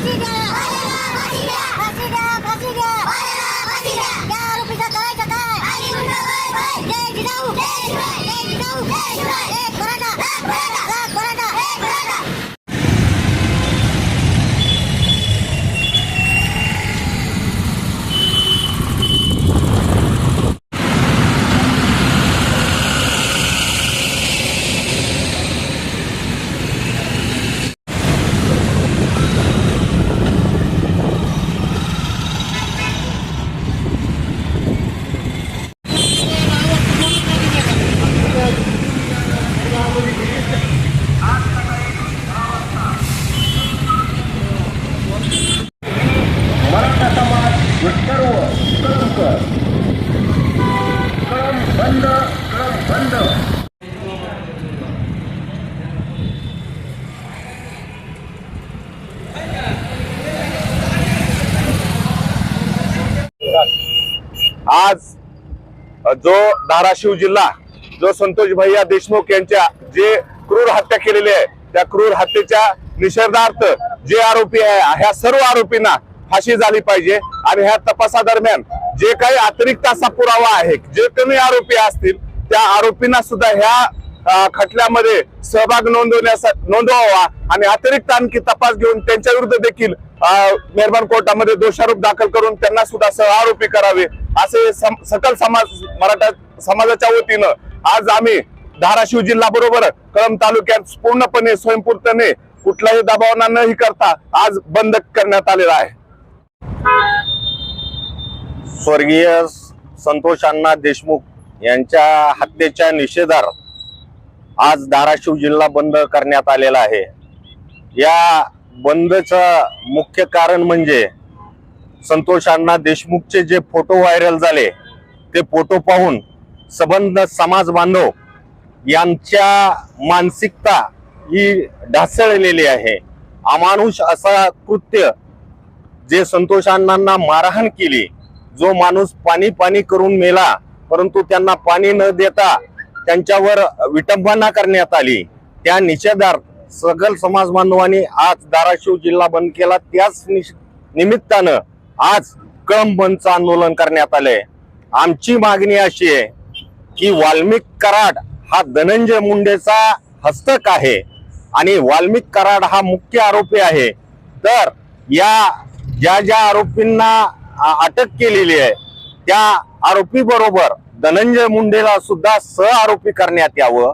फाशी द्या फाशी द्या फाशी द्या फाशी द्या या आरोपीचा करायचं काय जय जिजाऊ जय जिजाऊ एक मराठा एक मराठा एक मराठा मराठा समाज व सर्व कलम कर कलम बंद कलम बंद आज जो धाराशिव जिल्हा जो संतोष भैया देशमुख यांच्या जे क्रूर हत्या केलेली आहे त्या क्रूर हत्येच्या निषेधार्थ जे आरोपी आहे ह्या सर्व आरोपींना फाशी झाली पाहिजे आणि ह्या तपासादरम्यान जे काही अतिरिक्त असा पुरावा आहे जे कमी आरोपी असतील त्या आरोपींना सुद्धा ह्या खटल्यामध्ये सहभाग नोंदवण्याचा नोंदवावा आणि अतिरिक्त आणखी तपास घेऊन त्यांच्या विरुद्ध देखील मेहरबान कोर्टामध्ये दोषारोप दाखल करून त्यांना सुद्धा सह आरोपी करावे असे सम- सकल समाज मराठा समाजाच्या वतीनं आज आम्ही धाराशिव जिल्हा बरोबर कळम तालुक्यात पूर्णपणे स्वयंपूर्तने कुठलाही दबावना न करता आज बंद करण्यात आलेला आहे. स्वर्गीय संतोष अण्णा देशमुख यांच्या हत्येच्या निषेधार्थ आज धाराशिव जिल्हा बंद करण्यात आलेला आहे. या बंदचं मुख्य कारण म्हणजे संतोष अण्णा देशमुखचे जे फोटो व्हायरल झाले ते फोटो पाहून सबंध समाज बांधव यांच्या मानसिकता ही ढासळलेली आहे. अमानुष असा कृत्य जे संतोष अण्णांना मारहाण केली जो माणूस पाणी पाणी करून मेला परंतु त्यांना पाणी न देता त्यांच्यावर विटंबना करण्यात आली. त्या निषेधार्थ सगल समाज बांधवांनी आज धाराशिव जिल्हा बंद केला. त्याच निश- निमित्तानं आज कम बंदचं आंदोलन करण्यात आलंय. आमची मागणी अशी आहे की वाल्मिक कराड हा धनंजय मुंडेचा हस्तक आहे आणि वाल्मिक कराड हा मुख्य आरोपी आहे. तर या ज्या ज्या आरोपींना अटक केलेली आहे त्या आरोपी बरोबर धनंजय मुंडेला सुद्धा सह आरोपी करण्यात यावं.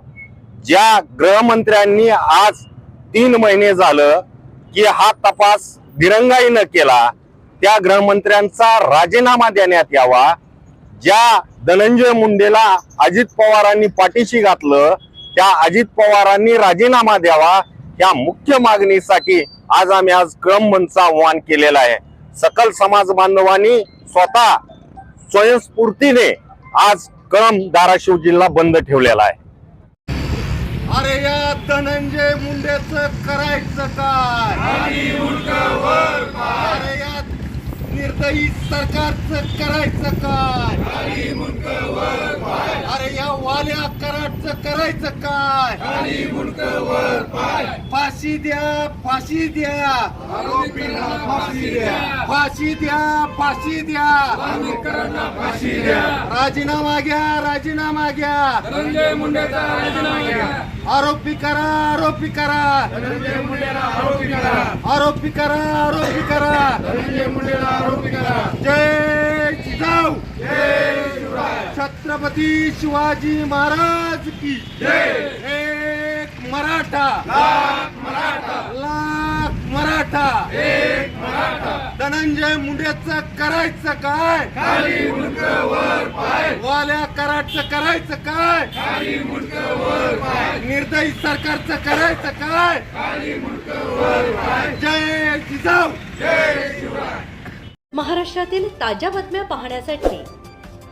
ज्या गृहमंत्र्यांनी आज तीन महिने झालं की हा तपास दिरंगाईनं केला त्या गृहमंत्र्यांचा राजीनामा देण्यात यावा. ज्या धनंजय मुंडेला अजित पवारांनी पाठीशी घातलं त्या अजित पवारांनी राजीनामा द्यावा या मुख्य मागणीसाठी आज आम्ही आज क्रमबंदचं आव्हान केलेला आहे. सकल समाज बांधवांनी स्वतः स्वयंस्फूर्तीने आज क्रम धाराशिव जिल्हा बंद ठेवलेला आहे. अरे या धनंजय मुंडेच करायचं काय? ही सरकारचं करायचं काय? अरे या वाल्या कराडचं करायचं काय? फाशी द्या फाशी द्या. फाशी द्या. फाशी द्या फाशी द्या. राजीनामा घ्या राजीनामा घ्या. आरोपी करा आरोपी करा. आरोपी करा. आरोपी करा जय जिजाऊ. छत्रपती शिवाजी महाराज की एक मराठा. लाख मराठा. धनंजय मुंडेचं करायचं काय? वाल्या कराडचं करायचं काय? निर्दयी सरकारचं करायचं काय? जय जिजाऊ. महाराष्ट्रातील ताज्या बातम्या पाहण्यासाठी